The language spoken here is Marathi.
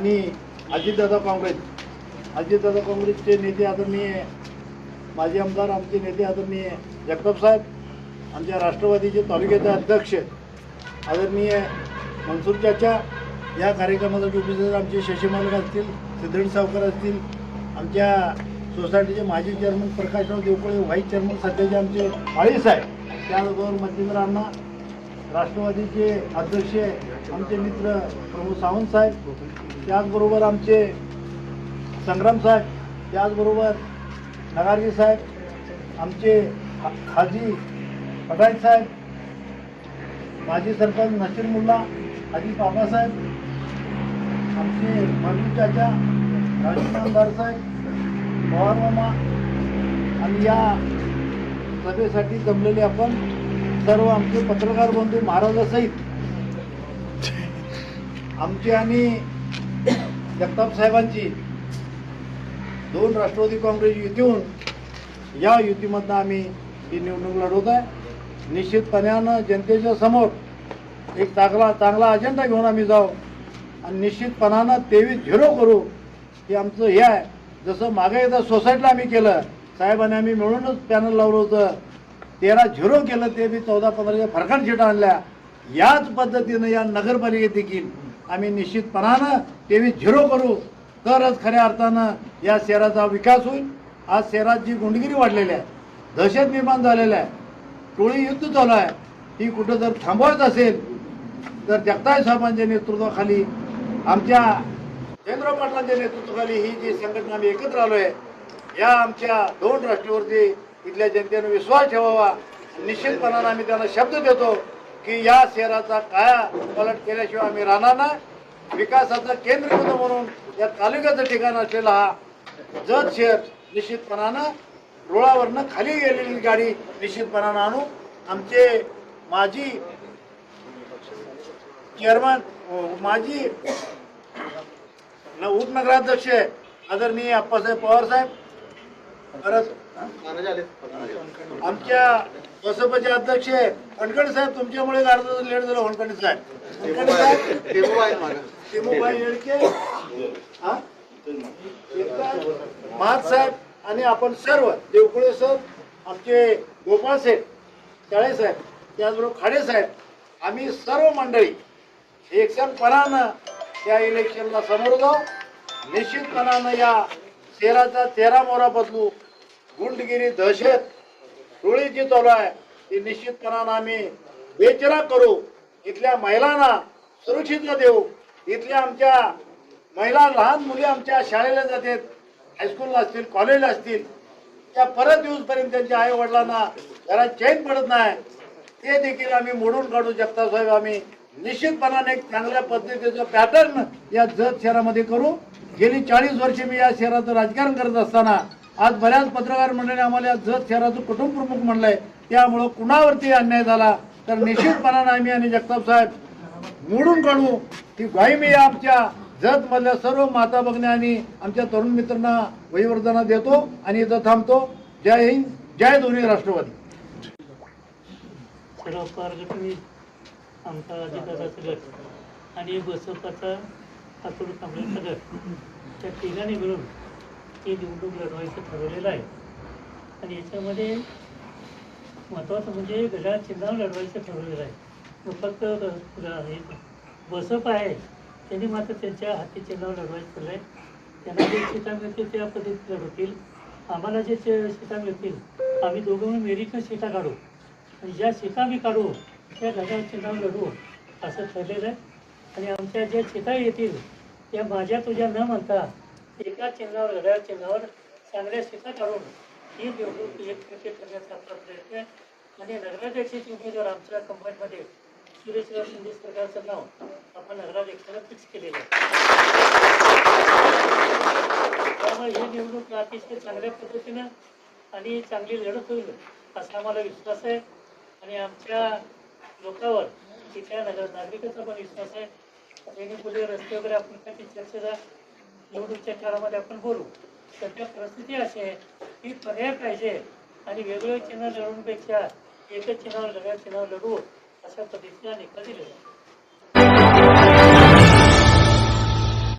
आणि अजितदादा काँग्रेस. अजितदादा काँग्रेसचे नेते आदरणीय माजी आमदार आमचे नेते आदरणीय जगताप साहेब आमच्या राष्ट्रवादीचे तालुक्याचे अध्यक्ष आदरणीय मनसूर चाचा या कार्यक्रमासाठी उपस्थित आमचे शशी मालक असतील सिद्धेड सावकर असतील आमच्या सोसायटीचे माजी chairman Prakashrao Devkole vice chairman सध्याचे आमचे माळी साहेब त्याचबरोबर मच्छिंद्र अण्णा राष्ट्रवादीचे अध्यक्ष आमचे मित्र प्रमोद सावंत साहेब त्याचबरोबर आमचे संग्राम साहेब त्याचबरोबर नगारजी साहेब आमचे हाजी पटाई साहेब माजी सरपंच नशीर मुल्ला हाजी बाबासाहेब आमचे मल्लू चाचा राजस्थानदार साहेब पवार मामा आणि या सभेसाठी जमलेले आपण सर्व आमचे पत्रकार बंधू महाराजासहित आमची आणि जगताप साहेबांची दोन राष्ट्रवादी काँग्रेस युतीहून या युतीमधनं आम्ही ही निवडणूक लढवत आहे. निश्चितपणानं जनतेच्या समोर एक चांगला चांगला अजेंडा घेऊन आम्ही जाऊ आणि निश्चितपणानं तेवीस झिरो करू हे आमचं हे आहे. जसं मागे एकदा सोसायटीला आम्ही केलं साहेबांनी आम्ही मिळूनच पॅनल लावलं होतं. तेरा झिरो केलं ते मी चौदा पंधराच्या फरकाट सीटा आणल्या. याच पद्धतीनं या नगरपालिकेत देखील आम्ही निश्चितपणानं तेवीस झिरो करू. तरच खऱ्या अर्थानं या शहराचा विकास होईल. आज शहरात जी गुंडगिरी वाढलेली आहे दहशत निर्माण झालेलं आहे टोळी युद्ध चालू आहे ही कुठं जर थांबवायचं असेल तर जगताय साहेबांच्या नेतृत्वाखाली आमच्या चंद्र पाटलांच्या नेतृत्वाखाली ही जी संघटना आम्ही एकत्र आलो आहे या आमच्या दोन राष्ट्रीयवरती इथल्या जनतेने विश्वास ठेवावा. निश्चितपणानं आम्ही त्यांना शब्द देतो की या शहराचा काया पलट केल्याशिवाय आम्ही राहणार नाही. विकासाचं केंद्रबिंदू म्हणून या तालुक्याचं ठिकाण असलेला हा जत शहर निश्चितपणानं रुळावरनं खाली गेलेली गाडी निश्चितपणानं आणू. आमचे माजी चेअरमन माजी उपनगराध्यक्ष आदरणीय अप्पासाहेब पवार साहेब परत आमच्या बसपचे अध्यक्ष वनकडे साहेब तुमच्यामुळे अर्धा लेट झालं वनकडे साहेब. वनकडे साहेब टिमूबाई येडके. हा? महात साहेब आणि आपण सर्व देवकुळे सर आमचे गोपाळ सेठ चाळे साहेब त्याचबरोबर खाडे साहेब आम्ही सर्व मंडळी एकसणपणानं त्या इलेक्शनला समोर जाऊ. निश्चितपणानं या शहराचा चेहरा मोहरा बदलू. गुंडगिरी दहशत टोळी जी चालू आहे ती निश्चितपणानं आम्ही बेचरा करू. इथल्या महिलांना सुरक्षितता देऊ. इथल्या आमच्या महिला लहान मुली आमच्या शाळेला जातात. हायस्कूलला असतील कॉलेजला असतील. त्या परत दिवसपर्यंत त्यांच्या आई वडिलांना घरात चैन पडत नाही. ते देखील आम्ही मोडून काढू शकता साहेब. आम्ही निश्चितपणाने एक चांगल्या पद्धतीचं पॅटर्न या जत शहरामध्ये करू. गेली चाळीस वर्षे मी या शहराचं राजकारण करत असताना आज बऱ्याच पत्रकार मंडळी आम्हाला जत शहराचं कुटुंब प्रमुख म्हणलंय. त्यामुळं कुणावरती अन्याय झाला तर निश्चितपणानं आम्ही आणि जगताप साहेब मोडून काढू. की ग्वाही मी आमच्या जत मधल्या सर्व माता भगिनी आणि आमच्या तरुण मित्रांना वहीवर्धना देतो आणि इथं थांबतो. जय हिंद जय दोन्ही राष्ट्रवादी. सर्व आमचा गट आणि बसपाचा अतुल कांबळेचं गट त्या तिघांनी मिळून ते निवडणूक लढवायचं ठरवलेलं आहे. आणि याच्यामध्ये महत्त्वाचं म्हणजे घड्याळ चिन्हावर लढवायचं ठरवलेलं आहे. मग फक्त हे बसप आहे. त्यांनी मात्र त्यांच्या हाती चिन्हावर लढवायचं ठरलं आहे त्यांना जे सीटा मिळतील त्या पद्धतीत लढवतील. आम्हाला जे चे- सीटा मिळतील आम्ही दोघं मिळून मेरिटनं सीटा काढू. आणि ज्या सीटा आम्ही काढू त्या घड्याळ चिन्हावर लढवू असं ठरलेलं आहे. आणि आमच्या ज्या सीटा येतील त्या माझ्या तुझ्या न म्हणता एका चिन्हावर घड्याळ चिन्हावर चांगल्या सीटा काढून ही निवडणूक एक करण्याचा आपला प्रयत्न आहे. आणि नगराध्यक्षाचे उमेदवार आमच्या कंपनीमध्ये सुरेशराव शिंदे सरकारचं नाव आपण नगराध्यक्षाला फिक्स केलेलं आहे. त्यामुळे ही निवडणूक अतिशय चांगल्या पद्धतीनं आणि चांगली लढत होईल असा आम्हाला विश्वास आहे. आणि आमच्या लोकांवर तिथल्या नगर नागरिकांचा पण विश्वास आहे. त्यांनी रस्ते वगैरे आपण काही चर्चेचा निवडणुकीच्या काळामध्ये आपण बोलू. सध्या परिस्थिती अशी आहे की पर्याय पाहिजे आणि वेगवेगळे चिन्ह लढवण्यापेक्षा एकच चिन्हावर लढ्या चिन्हावर लढवू अशा पद्धतीने निकाल दिलेला